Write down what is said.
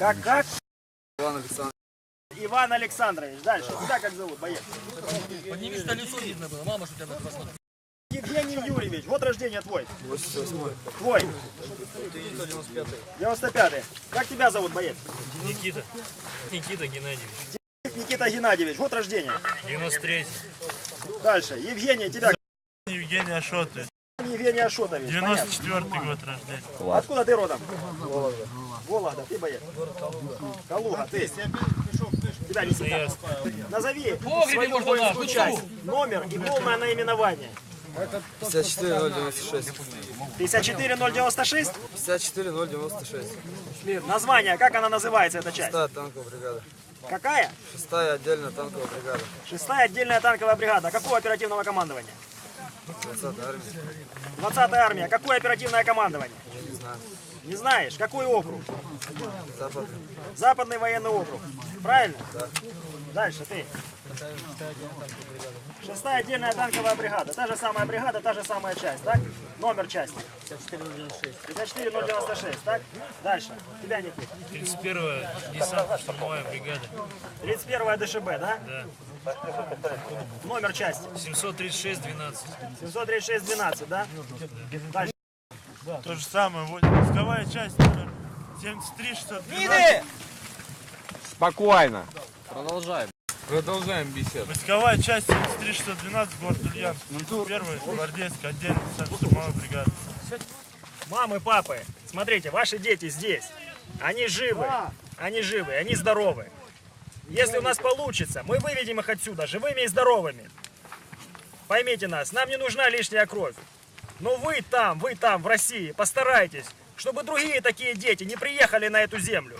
Как, как? Иван Александрович. Иван Александрович. Дальше. Тебя как зовут, боец? Поднимись на лицо видно было. Мама, что тебя посмотрит. Евгений Юрьевич. Вот рождение твой. 88 Твой. 95-й. Как тебя зовут, боец? Никита. Никита Геннадьевич. Никита Геннадьевич. Вот рождение. 93 Дальше. Евгений, тебя. Евгений Ашоты. Евгений Ашотович. Понятно. 94 год рождения. Откуда ты родом? Вологда. Вологда, ты боец. Калуга, ты. Тебя не сидят. Назови свою можно воинскую часть, номер и полное наименование. 54096. 54096. 54096. Название, как она называется, эта часть? Шестая танковая бригада. Какая? Шестая отдельная танковая бригада. Шестая отдельная танковая бригада. Какого оперативного командования? 20 армия. 20-я армия. Какое оперативное командование? Не знаю. Не знаешь. Какой округ? Западный. Западный военный округ. Правильно? Да. Дальше ты. Шестая отдельная танковая бригада. Та же самая бригада, та же самая часть, так? Номер части. 54096, так? Дальше. Тебя, Никит. 31 десантно-штурмовая бригада. 31 ДШБ, да? Да. Номер части. 736 12. 736 12, да? Дальше. То же самое. вот, Пусковая часть номер 73 612. Спокойно. Войсковая часть 73 612 город Ульяновск. Первая гвардейская отдельная штурмовая бригада. Мамы, папы, смотрите, ваши дети здесь. Они живы. Они живы, они здоровы. Если у нас получится, мы выведем их отсюда живыми и здоровыми. Поймите нас, нам не нужна лишняя кровь. Но вы там, вы там, в России, постарайтесь, чтобы другие такие дети не приехали на эту землю.